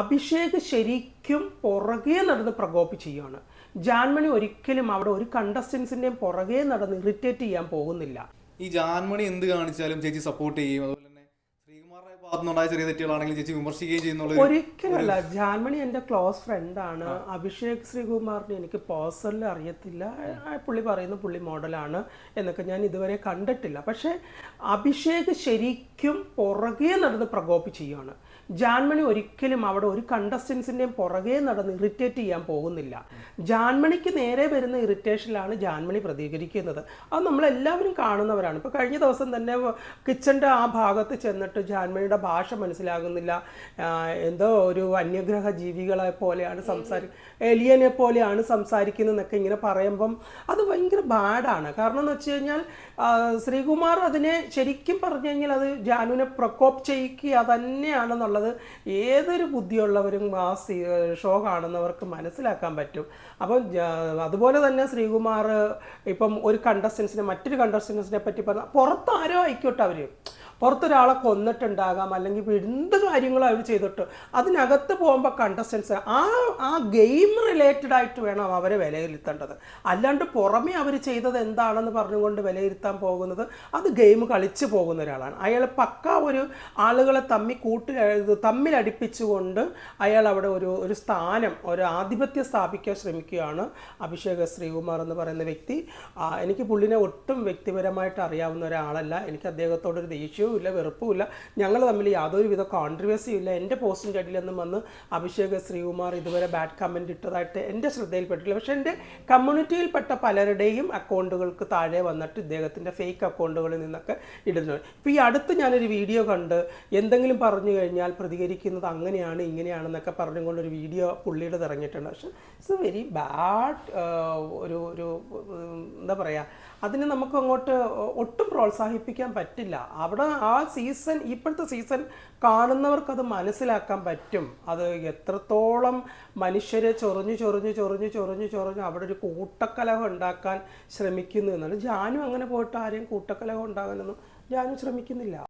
അഭിഷേക് ശരിക്കും പുറകെ നടന്ന് പ്രകോപി ചെയ്യുകയാണ് ജാൻമണി ഒരിക്കലും അവിടെ ഒരു കണ്ടസ്റ്റൻസിന്റെയും പുറകെ നടന്ന് ഇറിറ്റേറ്റ് ചെയ്യാൻ പോകുന്നില്ല. ഈ ജാൻമണി എന്ത് കാണിച്ചാലും ചേച്ചി സപ്പോർട്ട് ചെയ്യും. അതുപോലെ ഭാഗത്തുനിന്നുണ്ടായ ചെറിയ തെറ്റുകളാണെങ്കിൽ ചേച്ചി വിമർശിക്കുകയും ചെയ്യുന്നുള്ള ഒരിക്കലല്ല ജാൻമണി എന്റെ ക്ലോസ് ഫ്രണ്ടാണ്. അഭിഷേക് ശ്രീകുമാറിനെ എനിക്ക് പേഴ്സണലി അറിയത്തില്ല. പുള്ളി പറയുന്ന പുള്ളി മോഡലാണ് എന്നൊക്കെ ഞാൻ ഇതുവരെ കണ്ടിട്ടില്ല. പക്ഷെ അഭിഷേക് ശരിക്കും പുറകെ നടന്ന് പ്രകോപി ചെയ്യുകയാണ് ജാൻമണി ഒരിക്കലും അവിടെ ഒരു കണ്ടസ്റ്റൻസിന്റെയും പുറകെ നടന്ന് ഇറിറ്റേറ്റ് ചെയ്യാൻ പോകുന്നില്ല. ജാൻമണിക്ക് നേരെ വരുന്ന ഇറിറ്റേഷനിലാണ് ജാൻമണി പ്രതികരിക്കുന്നത്. അത് നമ്മളെല്ലാവരും കാണുന്നവരാണ്. ഇപ്പോൾ കഴിഞ്ഞ ദിവസം തന്നെ കിച്ചന്റെ ആ ഭാഗത്ത് ചെന്നിട്ട് ജാൻമണിയുടെ ഭാഷ മനസ്സിലാകുന്നില്ല. എന്തോ ഒരു അന്യഗ്രഹ ജീവികളെ പോലെയാണ് സംസാരി എലിയനെ പോലെയാണ് സംസാരിക്കുന്നതെന്നൊക്കെ ഇങ്ങനെ പറയുമ്പം അത് ഭയങ്കര ബാഡാണ്. കാരണം എന്ന് വെച്ച് കഴിഞ്ഞാൽ ശ്രീകുമാർ അതിനെ ശരിക്കും പറഞ്ഞു കഴിഞ്ഞാൽ അത് ജാനുവിനെ പ്രക്കോപ്പ് ചെയ്യിക്കുക തന്നെയാണെന്നുള്ളത് ഏതൊരു ബുദ്ധിയുള്ളവരും ആ ഷോ കാണുന്നവർക്ക് മനസ്സിലാക്കാൻ പറ്റും. അപ്പം അതുപോലെ തന്നെ ശ്രീകുമാർ ഇപ്പം ഒരു കണ്ടസ്റ്റൻസിനെ മറ്റൊരു കണ്ടസ്റ്റൻസിനെ പറ്റി പറഞ്ഞാൽ പുറത്താരോ ആയിക്കോട്ടെ അവർ പുറത്തൊരാളെ കൊന്നിട്ടുണ്ടാകാം അല്ലെങ്കിൽ എന്ത് കാര്യങ്ങളും അവർ ചെയ്തിട്ട് അതിനകത്ത് പോകുമ്പോൾ കണ്ടസ്റ്റൻസ് ആ ആ ഗെയിം റിലേറ്റഡ് ആയിട്ട് വേണം അവരെ വിലയിരുത്തേണ്ടത്. അല്ലാണ്ട് പുറമേ അവർ ചെയ്തത് എന്താണെന്ന് പറഞ്ഞുകൊണ്ട് വിലയിരുത്താൻ പോകുന്നത് അത് ഗെയിം കളിച്ച് പോകുന്ന ഒരാളാണ്. അയാൾ പക്ക ഒരു ആളുകളെ തമ്മി കൂട്ടി തമ്മിലടിപ്പിച്ചുകൊണ്ട് അയാൾ അവിടെ ഒരു ഒരു സ്ഥാനം ഒരു ആധിപത്യം സ്ഥാപിക്കാൻ ശ്രമിക്കുകയാണ് അഭിഷേക് ശ്രീകുമാർ എന്ന് പറയുന്ന വ്യക്തി. എനിക്ക് പുള്ളിനെ ഒട്ടും വ്യക്തിപരമായിട്ട് അറിയാവുന്ന ഒരാളല്ല. എനിക്ക് അദ്ദേഹത്തോടൊരു ദേഷ്യവും ഇല്ല വെറുപ്പും ഇല്ല ഞങ്ങൾ തമ്മിൽ യാതൊരുവിധ കോൺട്രവേഴ്സിയും ഇല്ല. എന്റെ പോസ്റ്റിന്റെ അടിയിലൊന്നും വന്ന് അഭിഷേക് ശ്രീകുമാർ ഇതുവരെ ബാഡ് കമന്റ് ഇട്ടതായിട്ട് എന്റെ ശ്രദ്ധയിൽപ്പെട്ടില്ല പക്ഷേ എന്റെ കമ്മ്യൂണിറ്റിയിൽപ്പെട്ട പലരുടെയും അക്കൗണ്ടുകൾക്ക് താഴെ വന്നിട്ട് ഇദ്ദേഹത്തിന്റെ ഫേക്ക് അക്കൗണ്ടുകളിൽ നിന്നൊക്കെ ഇടുന്നു ഇപ്പോൾ ഈ അടുത്ത് ഞാനൊരു വീഡിയോ കണ്ട് എന്തെങ്കിലും പറഞ്ഞു കഴിഞ്ഞാൽ പ്രതികരിക്കുന്നത് അങ്ങനെയാണ് ഇങ്ങനെയാണെന്നൊക്കെ പറഞ്ഞുകൊണ്ടൊരു വീഡിയോ പുള്ളിയുടെ ഇറങ്ങിയിട്ടുണ്ട്. പക്ഷേ ഇറ്റ്സ് വെരി ബാഡ് ഒരു ഒരു എന്താ പറയുക അതിനെ നമുക്ക് അങ്ങോട്ട് ഒട്ടും പ്രോത്സാഹിപ്പിക്കാൻ പറ്റില്ല. അവിടെ ആ സീസൺ ഇപ്പോഴത്തെ സീസൺ കാണുന്നവർക്ക് അത് മനസ്സിലാക്കാൻ പറ്റും. അത് എത്രത്തോളം മനുഷ്യരെ ചൊറിഞ്ഞു ചൊറിഞ്ഞു ചൊറിഞ്ഞു ചൊറിഞ്ഞു ചൊറിഞ്ഞു അവിടെ ഒരു കൂട്ടക്കലഹം ഉണ്ടാക്കാൻ ശ്രമിക്കുന്നു എന്നാണ്. ജാനും അങ്ങനെ പോയിട്ട് ആരെയും കൂട്ടക്കലഹം ഉണ്ടാകാനൊന്നും ജാനും ശ്രമിക്കുന്നില്ല.